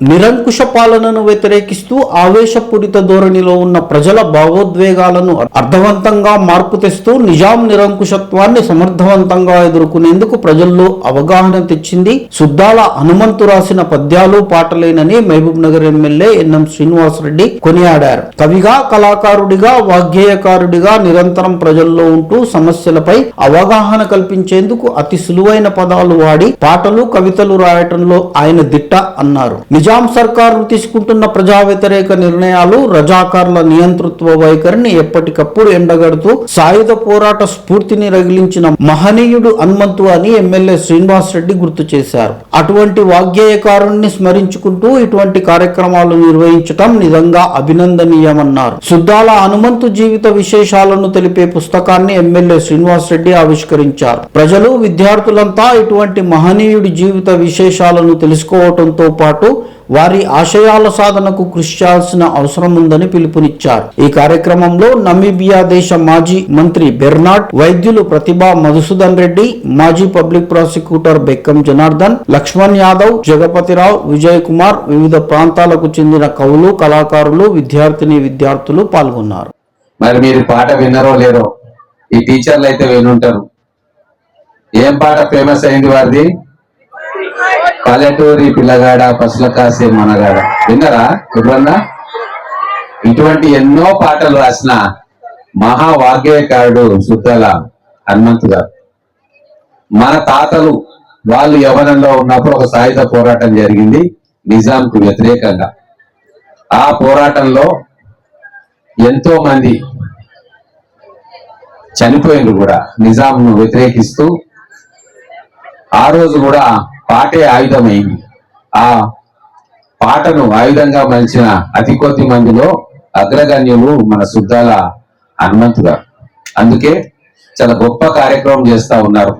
నిరంకుశ పాలనను వ్యతిరేకిస్తూ ఆవేశపూరిత ధోరణిలో ఉన్న ప్రజల భావోద్వేగాలను అర్థవంతంగా మార్పు తెస్తూ నిజాం నిరంకుశత్వాన్ని సమర్థవంతంగా ఎదుర్కొనేందుకు ప్రజల్లో అవగాహన తెచ్చింది సుద్దాల హనుమంతు రాసిన పద్యాలు పాటలేనని మహబూబ్ నగర్ ఎమ్మెల్యే ఎన్ఎం శ్రీనివాసరెడ్డి కొనియాడారు. కవిగా కళాకారుడిగా వాగ్గేయకారుడిగా నిరంతరం ప్రజల్లో ఉంటూ సమస్యలపై అవగాహన కల్పించేందుకు అతి సులువైన పదాలు వాడి పాటలు కవితలు రాయటంలో ఆయన దిట్ట అన్నారు. నిజాం సర్కారు తీసుకుంటున్న ప్రజా వ్యతిరేక నిర్ణయాలు రజాకార్ల నియంతృత్వ వైఖరిని ఎప్పటికప్పుడు ఎండగడుతూ సాయుధ పోరాట స్ఫూర్తిని రగిలించిన మహనీయుడు హనుమంతు అని ఎమ్మెల్యే శ్రీనివాస్ రెడ్డి గుర్తు చేశారు. అటువంటి వాగ్గేయకారుణ్ణి స్మరించుకుంటూ ఇటువంటి కార్యక్రమాలు నిర్వహించటం నిజంగా అభినందనీయమన్నారు. సుద్దాల హనుమంతు జీవిత విశేషాలను తెలిపే పుస్తకాన్ని ఎమ్మెల్యే శ్రీనివాస్ రెడ్డి ఆవిష్కరించారు. ప్రజలు విద్యార్థులంతా ఇటువంటి మహనీయుడి జీవిత విశేషాలను తెలుసుకోవటంతో పాటు వారి ఆశయాల సాధనకు కృషి చేయాల్సిన అవసరం ఉందని పిలుపునిచ్చారు. ఈ కార్యక్రమంలో నమీబియా దేశ మాజీ మంత్రి బెర్నాడ్ వైద్యులు ప్రతిభా మధుసూదన్ రెడ్డి మాజీ పబ్లిక్ ప్రాసిక్యూటర్ బెక్కం జనార్దన్ లక్ష్మణ్ యాదవ్ జగపతిరావు విజయ్ కుమార్ వివిధ ప్రాంతాలకు చెందిన కవులు కళాకారులు విద్యార్థిని విద్యార్థులు పాల్గొన్నారు. మరి మీరు పాట విన్నారో లేరో ఈ టీచర్లు అయితే వినుంటారు. ఏం పాట ఫేమస్ అయింది వారిది? పల్లెటూరి పిల్లగాడ పసుల కాసే మనగాడ. విన్నారా ఎప్పుడన్నా ఇటువంటి ఎన్నో పాటలు రాసిన మహా వాగ్గేయకారుడు సుద్దల హనుమంతు గారు. మన తాతలు వాళ్ళు యవనంలో ఉన్నప్పుడు ఒక సాయుధ పోరాటం జరిగింది నిజాంకు వ్యతిరేకంగా. ఆ పోరాటంలో ఎంతో మంది చనిపోయింది కూడా నిజాంను వ్యతిరేకిస్తూ ఆ రోజు కూడా పాటే ఆయుధమైంది ఆ పాటను ఆయుధంగా మలిచిన అతి కొద్ది మందిలో అగ్రగణ్యులు మన శుద్ధాల హనుమంతుగా అందుకే చాలా గొప్ప కార్యక్రమం చేస్తా ఉన్నారు.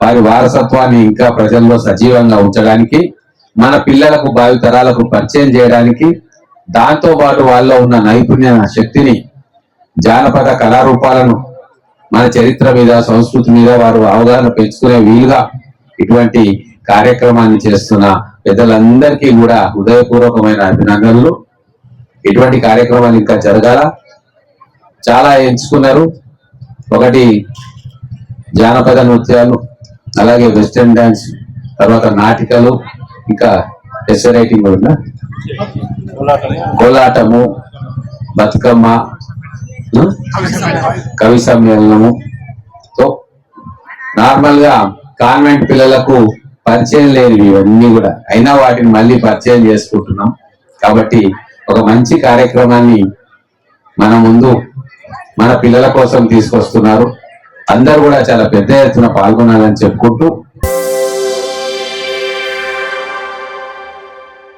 వారి వారసత్వాన్ని ఇంకా ప్రజల్లో సజీవంగా ఉంచడానికి మన పిల్లలకు భావితరాలకు పరిచయం చేయడానికి దాంతో పాటు వాళ్ళలో ఉన్న నైపుణ్య శక్తిని జానపద కళారూపాలను మన చరిత్ర మీద సంస్కృతి మీద వారు అవగాహన పెంచుకునే వీలుగా ఇటువంటి కార్యక్రమాన్ని చేస్తున్న పెద్దలందరికీ కూడా హృదయపూర్వకమైన అభినందనలు. ఇటువంటి కార్యక్రమాలు ఇంకా జరగాల. చాలా ఎంచుకున్నారు. ఒకటి జానపద నృత్యాలు అలాగే వెస్టర్న్ డాన్స్ తర్వాత నాటికలు ఇంకా ఎస్ రైటింగ్ కూడా కోలాటము బతుకమ్మ కవి సమ్మేళనము. సో కాన్వెంట్ పిల్లలకు పరిచయం లేనివి ఇవన్నీ కూడా. అయినా వాటిని మళ్ళీ పరిచయం చేసుకుంటున్నాం. కాబట్టి ఒక మంచి కార్యక్రమాన్ని మన ముందు మన పిల్లల కోసం తీసుకొస్తున్నారు. అందరూ కూడా చాలా పెద్ద ఎత్తున పాల్గొనాలని చెప్పుకుంటూ